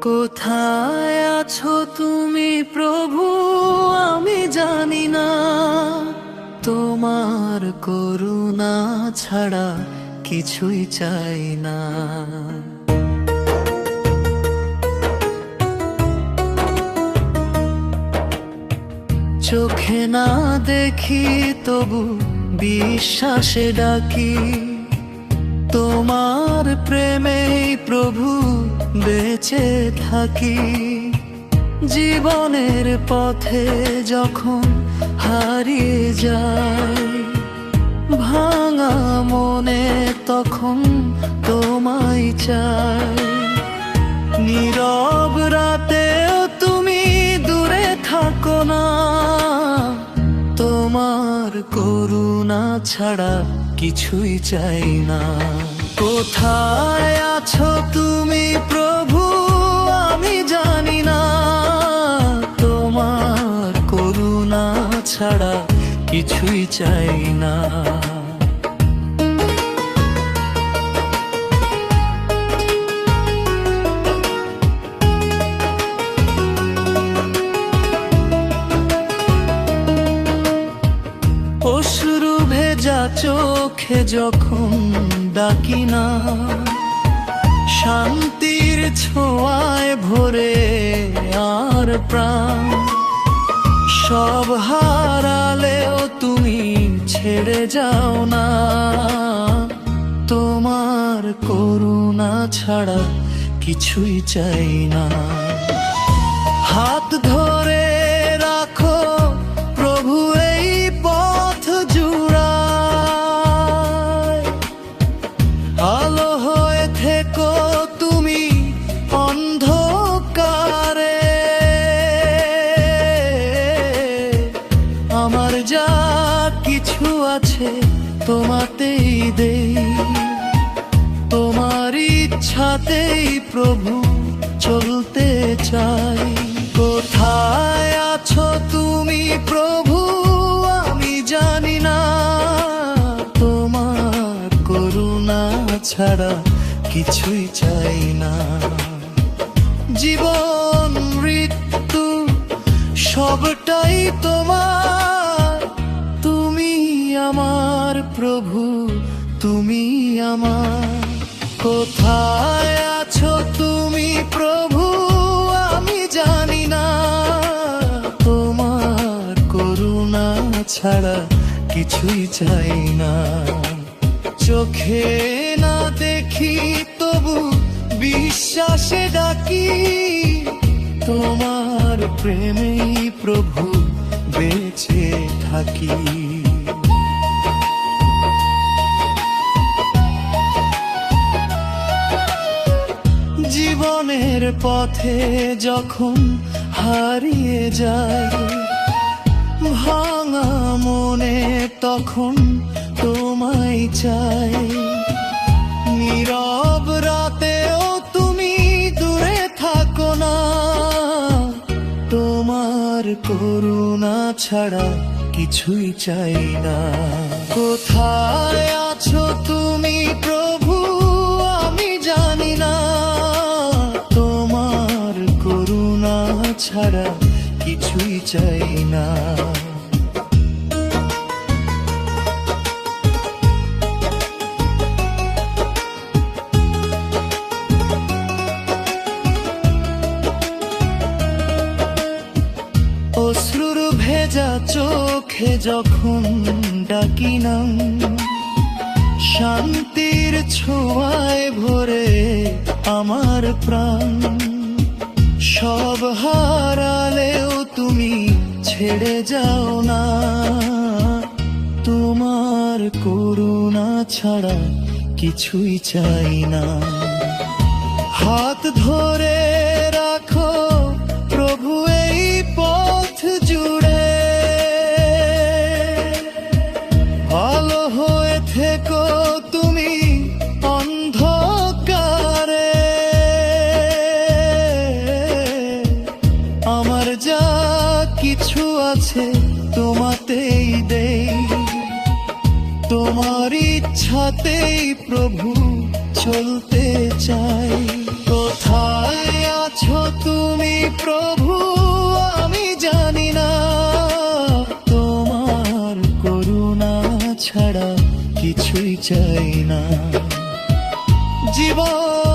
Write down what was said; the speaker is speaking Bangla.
কোথায় আছো তুমি প্রভু? আমি জানি না। তোমার করুণা ছাড়া কিছুই চাই না। চোখে না দেখি তবু বিশ্বাসে ডাকি। তোমার প্রেমে প্রভু বেঁচে থাকি। জীবনের পথে যখন হারিয়ে যাই, ভাঙা মনে তখন তোমায় চাই। নীরব রাতেও তুমি দূরে থাকো না, তোমার করুণা ছাড়া কিছুই চাই না। কোথায় আছো তুমি প্রভু? আমি জানি না। তোমার করুণা ছাড়া কিছুই চাই না। অশ্রু ভেজা চোখে যখন ডাকি না, শান্তির ছোঁয়ায় ভরে আর প্রাণ। সব হারালেও তুমি ছেড়ে যাও না। তোমার করুণা ছাড়া কিছুই চাই না। হাত ধরে আছে, তোমাতেই দেই। তোমার ইচ্ছাতেই প্রভু চলতে চাই। কোথায় আছো তুমি প্রভু? আমি জানি না। তোমার করুণা ছাড়া কিছুই চাই না। জীবন, মৃত্যু, সবটাই তোমার। তুমি আমার। কোথায় আছো তুমি প্রভু? আমি জানি না। তোমার করুণা ছাড়া কিছুই চাই না। চোখে না দেখি, তবু বিশ্বাসে ডাকি। তোমার প্রেমেই প্রভু বেঁচে থাকি। পথে যখন হারিয়ে যায়, ভাঙা মনে তখন তোমায় চাই। নীরব রাতেও তুমি দূরে থাকো না, তোমার করুণা ছাড়া কিছুই চাই না। কোথায় আছো তুমি ছাড়া কিছুই চাই না। অশ্রুর ভেজা চোখে যখন ডাকি নাম শান্তির ছোঁয়ায় ভরে আমার প্রাণ। সব হারালেও তুমি ছেড়ে যাও না। তোমার করুণা ছাড়া কিছুই চাই না। হাত ধরে ইচ্ছাতেই প্রভু চলতে চাই। কোথায় আছো তুমি প্রভু? আমি জানি না। তোমার করুণা ছাড়া কিছুই চাই না। জীবন